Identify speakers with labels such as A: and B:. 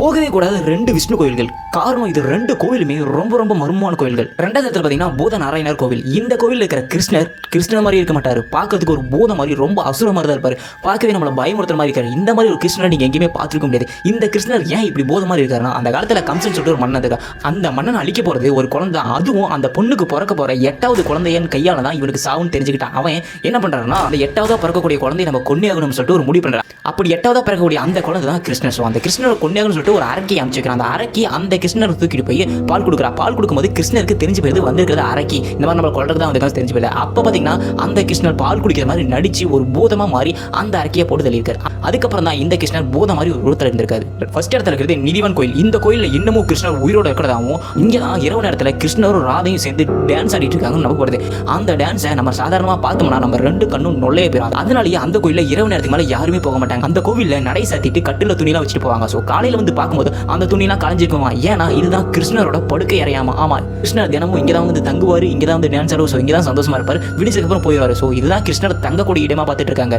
A: போகவே கூடாத ரெண்டு விஷ்ணு கோயில்கள். காரணம் இது ரெண்டு கோவிலுமே ரொம்ப ரொம்ப மர்மமான கோயில்கள். ரெண்டாவது இடத்துல பார்த்தீங்கன்னா பூத நாராயணர் கோவில். இந்த கோவில் இருக்கிற கிருஷ்ணர் கிருஷ்ணர் மாதிரி இருக்க மாட்டார். பார்க்கறதுக்கு ஒரு பூத மாதிரி ரொம்ப அசுர மாதிரி தான் இருப்பார். பார்க்கவே நம்மளை பயமுறுத்துற மாதிரி இருக்காரு. இந்த மாதிரி ஒரு கிருஷ்ணரை நீங்கள் எங்கேயுமே பார்த்துருக்க முடியாது. இந்த கிருஷ்ணர் ஏன் இப்படி பூத மாதிரி இருக்காருன்னா அந்த காலத்தில் கம்சன் சொல்லிட்டு ஒரு மன்னன் இருக்கா அந்த மன்னன் அழிக்க போகிறது ஒரு குழந்தை. அதுவும் அந்த பொண்ணுக்கு பிறக்க போகிற எட்டாவது குழந்தையன் கையால தான் இவனுக்கு சாவுன்னு தெரிஞ்சுக்கிட்டான். அவன் என்ன பண்ணுறாருன்னா அந்த எட்டாவதா பிறக்கக்கூடிய குழந்தையை நம்ம கொன்னே ஆகணும்னு சொல்லிட்டு ஒரு முடிவு பண்ணுறான் அப்படி எட்டாவதா பிறக்கக்கூடிய அந்த குழந்தை தான் கிருஷ்ணர். ஸோ அந்த கிருஷ்ணரை கொண்டாங்கன்னு சொல்லிட்டு ஒரு அரக்கி அமைச்சிருக்கான் அந்த அரக்கி அந்த கிருஷ்ணர் தூக்கிட்டு போய் பால் கொடுக்குறா. பால் கொடுக்கும்போது கிருஷ்ணருக்கு தெரிஞ்சு போயிருது வந்திருக்கிறது அரக்கி. இந்த மாதிரி நம்ம கொள்றது தான் வந்து தெரிஞ்சு போயிருது அப்போ பார்த்தீங்கன்னா அந்த கிருஷ்ணர் பால் குடிக்கிற மாதிரி நடிச்சு ஒரு பூதமாக மாறி அந்த அரக்கியை போட்டு தள்ளியிருக்காரு. அதுக்கப்புறம் தான் இந்த கிருஷ்ணர் பூதம் மாதிரி ஒரு உருவத்தில் இருந்திருக்காரு. ஃபர்ஸ்ட் இடத்துல இருக்கிறது நிதிவன் கோயில். இந்த கோயிலில் இன்னமும் கிருஷ்ணர் உயிரோட இருக்கிறதாவும் இங்கே தான் இரவு நேரத்தில் கிருஷ்ணரும் ராதையும் சேர்ந்து டான்ஸ் ஆடிட்டு இருக்காங்கன்னு நமக்கு வருது. அந்த டான்ஸை நம்ம சாதாரணமாக பார்த்தோம்னா நம்ம ரெண்டு கண்ணும் நொல்லையே போயிடும் அதனாலேயே அந்த கோயிலில் இரவு நேரத்துக்கு மேலே யாருமே போக மாட்டாங்க. அந்த கோவிலில் நடை சாத்திட்டு கட்டில துணியெல்லாம் வச்சுட்டு போவாங்க. ஸோ காலையில் வந்து பார்க்கும்போது அந்த துணிலாம் களைஞ்சிருக்குமா ஏன்னா இதுதான் கிருஷ்ணரோட படுக்கை அறையாமா? ஆமா கிருஷ்ணர் தினமும் இங்கே தான் வந்து தங்குவார் இங்கே தான் வந்து டான்ஸ் ஆடுவார் ஸோ இங்கே தான் சந்தோஷமா இருப்பார். விடிச்சதுக்கப்புறம் போயிடுவார். ஸோ இதுதான் கிருஷ்ணர் தங்கக்கூடிய இடமா பார்த்துட்டு இருக்காங்க.